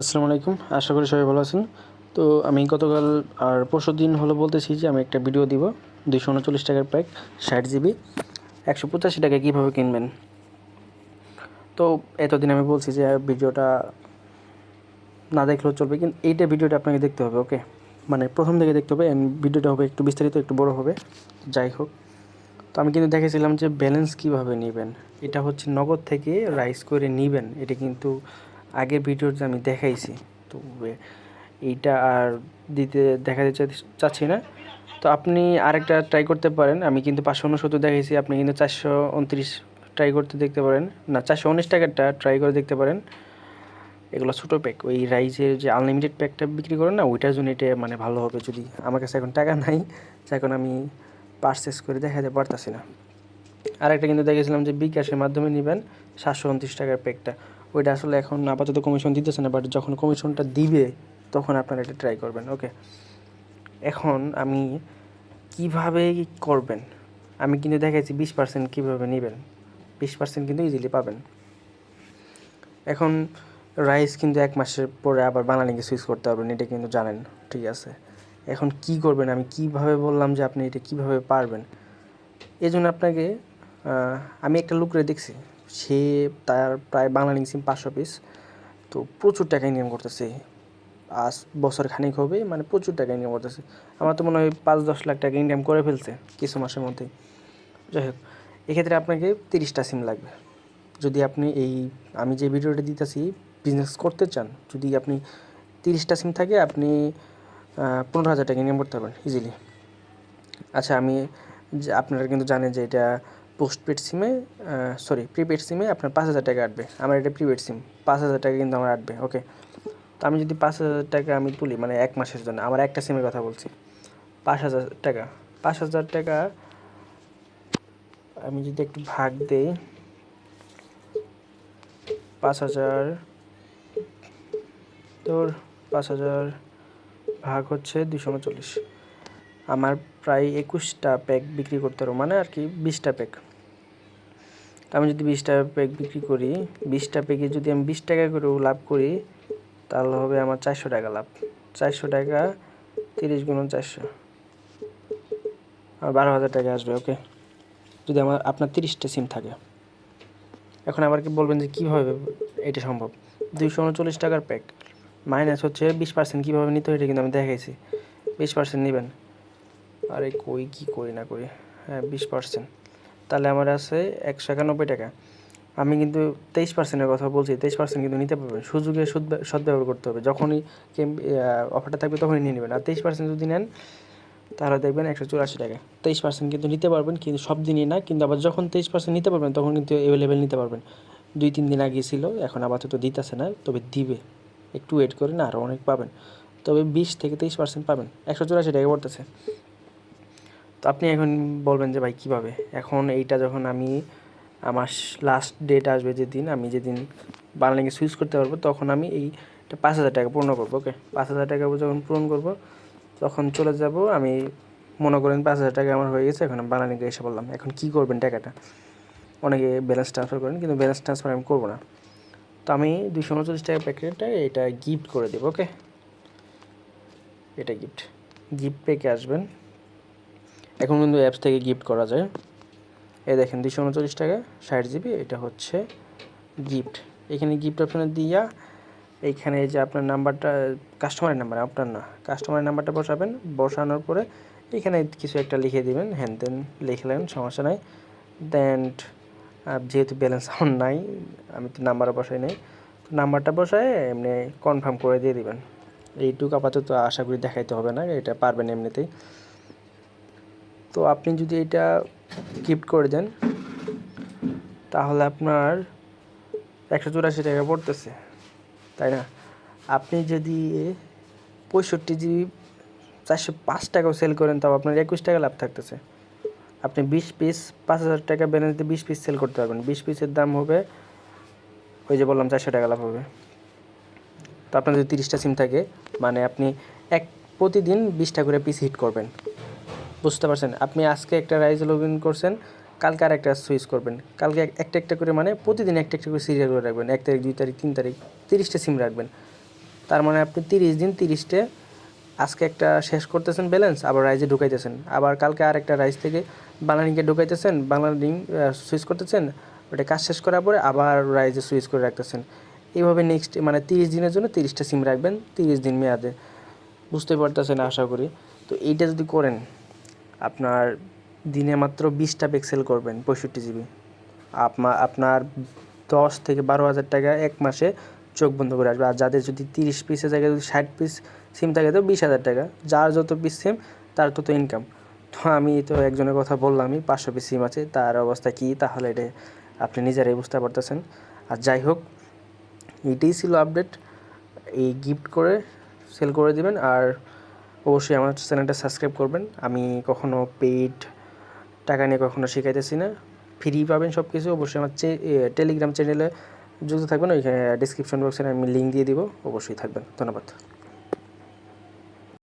আসসালামু আলাইকুম। আশা করি সবাই ভালো আছেন। তো আমি গতকাল আর পরশু দিন হলো বলতেছি যে আমি একটা ভিডিও দিব, দুইশো উনচল্লিশ টাকার প্যাক ষাট জিবি একশো পঁচাশি টাকা কীভাবে কিনবেন? তো এতদিন আমি বলছি যে ভিডিওটা না দেখলেও চলবে, কিন্তু এইটা ভিডিওটা আপনাকে দেখতে হবে ওকে মানে প্রথম থেকে দেখতে হবে, and ভিডিওটা হবে একটু বিস্তারিত, একটু বড় হবে, যাই হোক। তো আমি কিন্তু দেখেছিলাম যে ব্যালেন্স কীভাবে নেবেন? এটা হচ্ছে নগদ থেকে রাইস করে নেবেন, এটা কিন্তু আগের ভিডিওতে আমি দেখাইছি। তো এইটা আর দিতে দেখাতে চাচ্ছি না। তো আপনি আরেকটা ট্রাই করতে পারেন। আমি কিন্তু পাঁচশো উনসত্তর দেখাইছি, আপনি কিন্তু চারশো উনত্রিশ ট্রাই করতে দেখতে পারেন। না, চারশো উনিশ টাকারটা ট্রাই করে দেখতে পারেন। এগুলো ছোটো প্যাক ওই রাইসের যে আনলিমিটেড প্যাকটা বিক্রি করেন না, ওইটার জন্য এটা মানে ভালো হবে যদি আমার কাছে এখন টাকা নাই এখন আমি পারচেস করে দেখাতে পারতাছি না। আরেকটা কিন্তু দেখেছিলাম যে বিকাশের মাধ্যমে নেবেন সাতশো উনত্রিশ টাকার প্যাকটা ওইটা আসলে এখন আপাতত কমিশন দিতেছে না বাট যখন কমিশনটা দিবে, তখন আপনারা এটা ট্রাই করবেন ওকে এখন আমি কীভাবে করবেন? আমি কিন্তু দেখাইছি বিশ পার্সেন্ট কীভাবে নেবেন, বিশ পার্সেন্ট কিন্তু ইজিলি পাবেন। এখন রাইস কিন্তু এক মাসের পরে আবার বানালিকে সুইচ করতে পারবেন এটা কিন্তু জানেন, ঠিক আছে? এখন কি করবেন? আমি কীভাবে বললাম যে আপনি এটা কীভাবে পারবেন? এই জন্য আপনাকে আমি একটা লুকরে দেখছি। সে তার প্রায় বাংলা সিম পাঁচশো পিস তো প্রচুর টাকা ইনকাম করতেছে। আজ বছর খানিক হবে মানে প্রচুর টাকা ইনকাম করতেছে। আমার তো মনে হয় পাঁচ দশ লাখ টাকা ইনকাম করে ফেলছে কিছু মাসের মধ্যেই। যাই হোক, এক্ষেত্রে আপনাকে তিরিশটা সিম লাগবে। যদি আপনি এই, আমি যে ভিডিওটা দিতেছি বিজনেস করতে চান, যদি আপনি তিরিশটা সিম থাকে, আপনি পনেরো হাজার টাকা ইনকাম করতে পারবেন ইজিলি আচ্ছা আমি আপনারা কিন্তু জানেন যে এটা পোস্টপেড সিমে সরি প্রিপেড সিমে আপনার পাঁচ হাজার টাকা আটবে। আমার এটা প্রিপেড সিম পাঁচ হাজার টাকা কিন্তু আমার আটবে ওকে তো আমি যদি পাঁচ হাজার টাকা আমি তুলি মানে এক মাসের জন্য, আমার একটা সিমের কথা বলছি, পাঁচ হাজার টাকা, পাঁচ হাজার টাকা আমি যদি একটু ভাগ দেই, পাঁচ হাজার তোর পাঁচ হাজার ভাগ হচ্ছে দুশো উনচল্লিশ। আমার প্রায় একুশটা প্যাক বিক্রি করতে পারব মানে আর কি বিশটা প্যাক আমি যদি বিশটা প্যাক বিক্রি করি, বিশটা প্যাকে যদি আমি বিশ টাকা করেও লাভ করি, তাহলে হবে আমার চারশো টাকা লাভ। চারশো টাকা, তিরিশ গুণ চারশো। আমার বারো হাজার টাকা আসবে ওকে যদি আমার, আপনার তিরিশটা সিম থাকে। এখন আবার কি বলবেন যে কীভাবে এটা সম্ভব? দুইশো উনচল্লিশ টাকার প্যাক মাইনাস হচ্ছে বিশ পার্সেন্ট কীভাবে নিতে হয় এটা কিন্তু আমি দেখাইছি। বিশ পার্সেন্ট নেবেন। আরে কই, কি করি না করি? হ্যাঁ বিশ পার্সেন্ট তাহলে আমার আছে একশো একানব্বই টাকা। আমি কিন্তু তেইশ পার্সেন্টের কথা বলছি, তেইশ পার্সেন্ট কিন্তু নিতে পারবেন সুযোগে সুদ সদ্ব্যবহার করতে হবে। যখনই অফারটা থাকবে তখনই নিয়ে নেবেন। আর তেইশ পার্সেন্ট যদি নেন, তাহলে দেখবেন একশো চুরাশি টাকা। তেইশ পার্সেন্ট কিন্তু নিতে পারবেন, কিন্তু সব দিনই না, কিন্তু আবার যখন তেইশ পার্সেন্ট নিতে পারবেন, তখন কিন্তু অ্যাভেলেবেল নিতে পারবেন। দুই তিন দিন আগে ছিল, এখন আপাতত দিতেছে না, তবে দিবে। একটু ওয়েট করেন আরও অনেক পাবেন। তবে বিশ থেকে তেইশ পার্সেন্ট পাবেন। একশো চুরাশি টাকা পড়তেছে। তো আপনি এখন বলবেন যে, ভাই, কীভাবে? এখন এইটা যখন আমি আমার লাস্ট ডেট আসবে যেদিন, আমি যেদিন বাংলাকে সুইচ করতে পারব, তখন আমি এইটা পাঁচ হাজার টাকা পূর্ণ করব ওকে পাঁচ হাজার টাকা যখন পূরণ করব, তখন চলে যাব, আমি মনে করেন পাঁচ হাজার টাকা আমার হয়ে গেছে, এখন আমি এসে বললাম এখন কী করবেন টাকাটা? অনেকে ব্যালেন্স ট্রান্সফার করেন, কিন্তু ব্যালেন্স ট্রান্সফার আমি করব না। তো আমি দুশো উনচল্লিশ টাকা প্যাকেটটা এটা গিফট করে দেবো ওকে এটা গিফট গিফট পেকে আসবেন এখন কিন্তু অ্যাপস থেকে গিফট করা যায়। এই দেখেন দুশো উনচল্লিশ টাকা, ষাট জিবি এটা হচ্ছে গিফট এখানে গিফট অপশনে দিয়া, এইখানে এই যে আপনার নাম্বারটা কাস্টমারের নাম্বার, আপনার না কাস্টমারের নাম্বারটা বসাবেন। বসানোর পরে এখানে কিছু একটা লিখে দিবেন। হ্যান দেন লিখলেন, সমস্যা নাই। দেন যেহেতু ব্যালেন্স আমার নাই, আমি তো নাম্বারও বসাই নাই। নাম্বারটা বসায় এমনি কনফার্ম করে দিয়ে দিবেন। এইটুকু আপাতত আশা করি দেখাইতে হবে না, এটা পারবেন এমনিতেই। তো আপনি যদি এটা গিফট করে দেন, তাহলে আপনার একশো চুরাশি টাকা পড়তেছে, তাই না? আপনি যদি পঁয়ষট্টি জিবি চারশো পাঁচ টাকাও সেল করেন, তাও আপনার একুশ টাকা লাভ থাকতেছে। আপনি বিশ পিস পাঁচ হাজার টাকা ব্যালেন্স দিয়ে বিশ পিস সেল করতে পারবেন। বিশ পিসের দাম হবে, ওই যে বললাম, চারশো টাকা লাভ হবে। তো আপনার যদি তিরিশটা সিম থাকে মানে আপনি এক, প্রতিদিন বিশটা করে পিস হিট করবেন। বুঝতে পারছেন, আপনি আজকে একটা রাইজ লগ ইন করছেন, কালকে আর একটা সুইচ করবেন। কালকে এক- একটা একটা করে মানে প্রতিদিন একটা একটা করে সিরিয়াল করে রাখবেন। এক তারিখ, দুই তারিখ, তিন তারিখ, তিরিশটা সিম রাখবেন। তার মানে আপনি তিরিশ দিন তিরিশটে আজকে একটা শেষ করতেছেন ব্যালেন্স আবার রাইজে ঢুকাইতেছেন। আবার কালকে আর একটা রাইজ থেকে বাংলালিংকে ঢুকাইতেছেন বাংলালিং সুইচ করতেছেন, ওটা কাজ শেষ করার পরে আবার রাইজে সুইচ করে রাখতেছেন। এইভাবে নেক্সট মানে তিরিশ দিনের জন্য তিরিশটা সিম রাখবেন, তিরিশ দিন মেয়াদে। বুঝতে পারতেছেন, আশা করি। তো এইটা যদি করেন আপনার দিনে মাত্র বিশটা পিক্সেল করবেন, পঁয়ষট্টি জিবি আপনার আপনার দশ থেকে বারো হাজার টাকা এক মাসে চোখ বন্ধ করে আসবে। আর যাদের যদি তিরিশ পিসের জায়গায় যদি ষাট পিস সিম থাকে, তো বিশ হাজার টাকা। যার যত পিস সিম তার তত ইনকাম তো আমি তো একজনের কথা বললামই, পাঁচশো পিস সিম আছে, তার অবস্থা কী? তাহলে এটা আপনি নিজেরাই বুঝতে পারতেছেন। আর যাই হোক, এটাই ছিল আপডেট এই গিফট করে সেল করে দিবেন। আর অবশ্যই আমার চ্যানেলটা সাবস্ক্রাইব করবেন। আমি কখনো পেইড টাকা নিয়ে কখনো শেখাইতেছি না। ফ্রি পাবেন সব কিছু অবশ্যই আমার টেলিগ্রাম চ্যানেলে যুক্ত থাকবেন। ওইখানে ডিসক্রিপশন বক্সে আমি লিঙ্ক দিয়ে দিব, অবশ্যই থাকবেন। ধন্যবাদ।